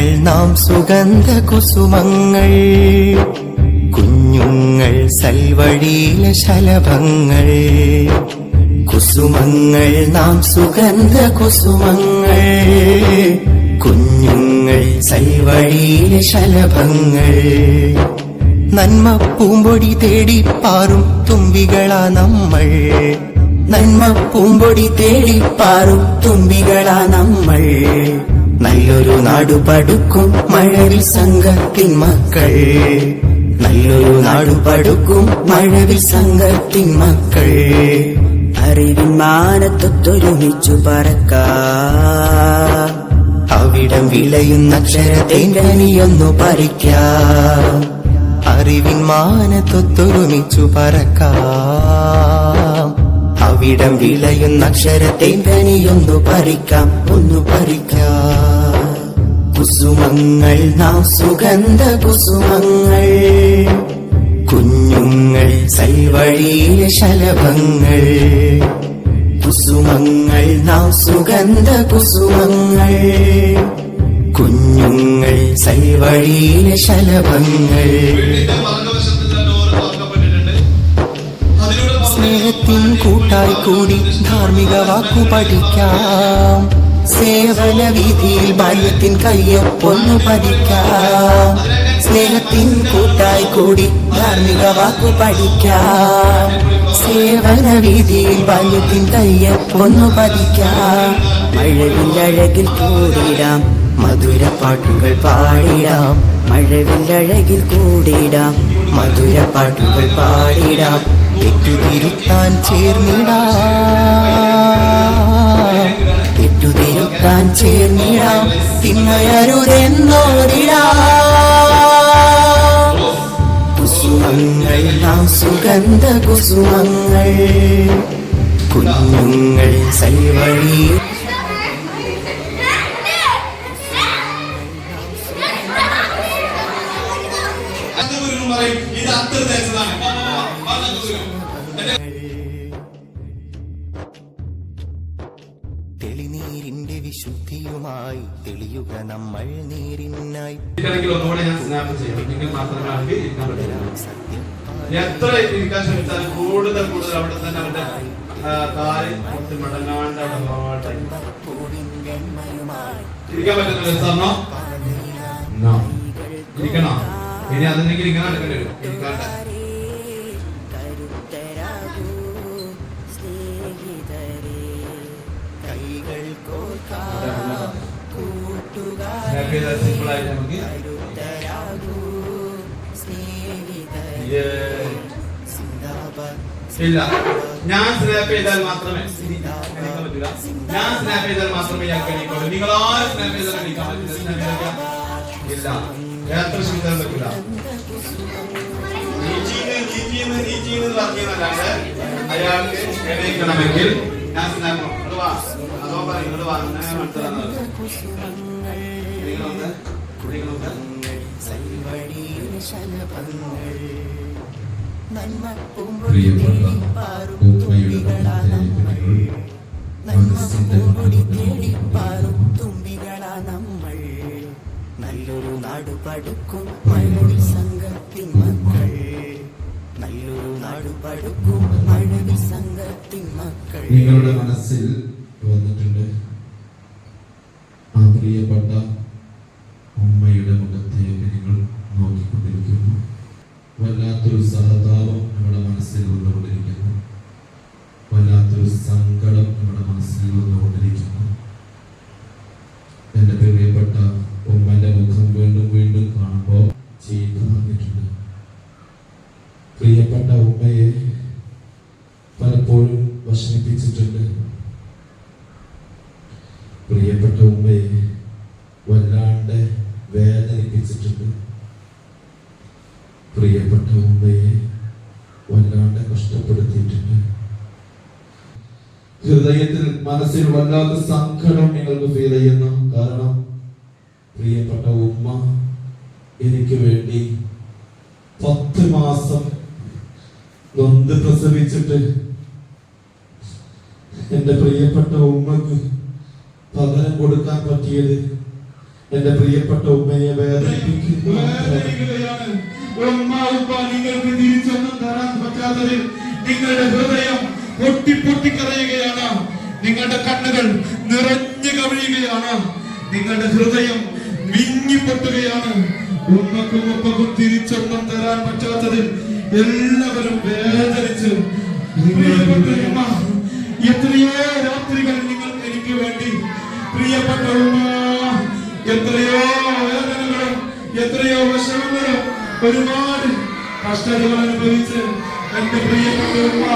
നാം സുഗന്ധ കുസുമങ്ങൾ. കുഞ്ഞുങ്ങൾ സൽവഴിയിലെ ശലഭങ്ങൾ. കുസുമങ്ങൾ നാം സുഗന്ധ കുസുമങ്ങൾ. കുഞ്ഞുങ്ങൾ സൽവഴിയിലെ ശലഭങ്ങൾ. നന്മ പൂമ്പൊടി തേടി പാറും തുമ്പികളാ നമ്മൾ. നന്മ പൂമ്പൊടി തേടി പാറും തുമ്പികളാ നമ്മൾ. നല്ലൊരു നാടു പടുക്കും മഴവിൽ സംഘത്തിൻ മക്കൾ. നല്ലൊരു നാടു പടുക്കും മഴവിൽ സംഘത്തിൻ മക്കൾ. അറിവിൻ മാനത്തൊത്തൊരുമിച്ചു പറക്കാം. അവിടം വിളയുന്ന അക്ഷരത്തേങ്കനിയൊന്നു പറിക്കാം. അറിവിൻ മാനത്തൊത്തൊരുമിച്ചു പറക്കാം. അവിടം വിളയുന്ന അക്ഷരത്തേങ്കനിയൊന്നു പറിക്കാം ഒന്നു പറിക്കാം. കുസുമങ്ങൾ നാം സുഗന്ധ കുസുമങ്ങൾ കുഞ്ഞുങ്ങൾ സൽവഴിയിലെ ശലഭങ്ങൾ കുസുമങ്ങൾ നാം സുഗന്ധ കുസുമങ്ങൾ കുഞ്ഞുങ്ങൾ സൽവഴിയിലെ ശലഭങ്ങൾ. സ്നേഹത്തിൻ കൂട്ടായി കൂടി ധാർമ്മിക വാക്കു പഠിക്കാം. സേവന വീതിയിൽ ബാല്യത്തിൻ കയ്യൊപ്പൊന്നു പഠിക്കാം സ്നേഹത്തിൻ കൂട്ടായി കൂടി ധാർമ്മിക വാക്കു പഠിക്കാം. സേവന വീതിയിൽ ബാല്യത്തിൻ കയ്യൊപ്പൊന്നു മഴവിൽ അഴകിൽ കൂടിയിടാം മധുര പാട്ടുകൾ പാടിടാം. അഴകിൽ കൂടിയിടാം മധുര പാട്ടുകൾ പാടിടാം. തെറ്റുതിരുത്താൻ ചേർന്നിടാം തെറ്റുതിരുത്താൻ ചേർന്നിടാം തിന്നയരുതെന്നോരിടാം കുസുമങ്ങൾ നാം സുഗന്ധ കുസുമങ്ങൾ കുഞ്ഞുങ്ങൾ പറയും ഇത് അത്ര തേച്ചതാണ് തെളിനീരിന്റെ വിശുദ്ധിയുമായി തെളിയുക നമ്മൾ നീരിനായി. എത്ര ഇരിക്കാൻ ശ്രമിച്ചാലും കൂടുതൽ കൂടുതൽ അവിടെ തന്നെ അവരുടെ കാലിൽ മടങ്ങാണ്ട് അവിടെ ഇരിക്കാൻ പറ്റുന്നില്ല സാറിനോ. ഇരിക്കണോ? ഇനി അതെന്തെങ്കിലും ഇങ്ങനെ നടക്കേണ്ടി വരും. ഇരിക്കാണ്ട്. Happy ചെയ്താൽ ആയിട്ട് നമുക്ക് ഇല്ല. ഞാൻ സ്നാപ്പ് ചെയ്താൽ മാത്രമേ ഞാൻ സ്നാപ്പ് ചെയ്താൽ മാത്രമേ ഇയാൾക്ക് എണീക്കുള്ളൂ. നിങ്ങളാരും സ്നാപ്പ് ചെയ്താൽ എണീക്കാൻ പറ്റില്ല ഇല്ല. എത്ര ശ്രമിച്ചാലും പറ്റില്ല അയാൾക്ക് എണീക്കണമെങ്കിൽ ഞാൻ സ്നാപ്പ് വാ. അതോ പറയും വാ. ഞാൻ മനസ്സിലാകുന്നത് നല്ലൊരു നാട് പടുക്കും മഴവിൽ സംഘത്തിൻ മക്കൾ. നല്ലൊരു നാട് പടുക്കും മഴവിൽ സംഘത്തിൻ മക്കൾ. നിങ്ങളുടെ മനസ്സിൽ വന്നിട്ടുണ്ട് ആ പ്രിയപ്പെട്ട ഉമ്മയുടെ മുഖത്തേക്ക് നിങ്ങൾ നോക്കിക്കൊണ്ടിരിക്കുന്നു വല്ലാത്തൊരു സഹതാപം നമ്മുടെ മനസ്സിൽ വന്നുകൊണ്ടിരിക്കുന്നു വല്ലാത്തൊരു സങ്കടം നമ്മുടെ മനസ്സിൽ വന്നുകൊണ്ടിരിക്കുന്നു എന്റെ പ്രിയപ്പെട്ട ഉമ്മന്റെ മുഖം വീണ്ടും വീണ്ടും കാണുമ്പോൾ ചെയ്തു വന്നിട്ടുണ്ട്. പ്രിയപ്പെട്ട ഉമ്മയെ പലപ്പോഴും വിഷമിപ്പിച്ചിട്ടുണ്ട്. പ്രിയപ്പെട്ട ഉമ്മയെ ഹൃദയത്തിൽ മനസ്സിൽ വല്ലാത്ത സങ്കടം നിങ്ങൾക്ക് ഫീൽ ചെയ്യുന്നു കാരണം പ്രിയപ്പെട്ട ഉമ്മ എനിക്ക് വേണ്ടി പത്ത് മാസം നൊന്ത് പ്രസവിച്ചിട്ട് എന്റെ പ്രിയപ്പെട്ട ഉമ്മക്ക് പകരം കൊടുക്കാൻ പറ്റിയത് എന്റെ പ്രിയപ്പെട്ട ഉമ്മയെ വേദനിപ്പിക്കുന്നു. നിങ്ങൾക്ക് തിരിച്ചൊന്നും തരാൻ പറ്റാത്തത് നിങ്ങളുടെ ഹൃദയം പൊട്ടി പൊട്ടിക്കരയുകയാണ് നിങ്ങളുടെ നിറഞ്ഞു കവിയുകയാണ്. നിങ്ങളുടെ ഹൃദയം വിങ്ങിപ്പൊട്ടുകയാണ്. ഉമ്മക്കും ഉപ്പക്കും തിരിച്ചൊന്നും തരാൻ പറ്റാത്തതിൽ എല്ലാവരും വേദനിച്ച് എത്രയോ രാത്രികൾ നിങ്ങൾ എനിക്ക് വേണ്ടി പ്രിയപ്പെട്ട ഉമ്മ എത്രയോ വേദനകളും എത്രയോ വിഷമങ്ങളും ഒരുപാട് കഷ്ടതകൾ അനുഭവിച്ച് എന്റെ പ്രിയപ്പെട്ട ഉമ്മ.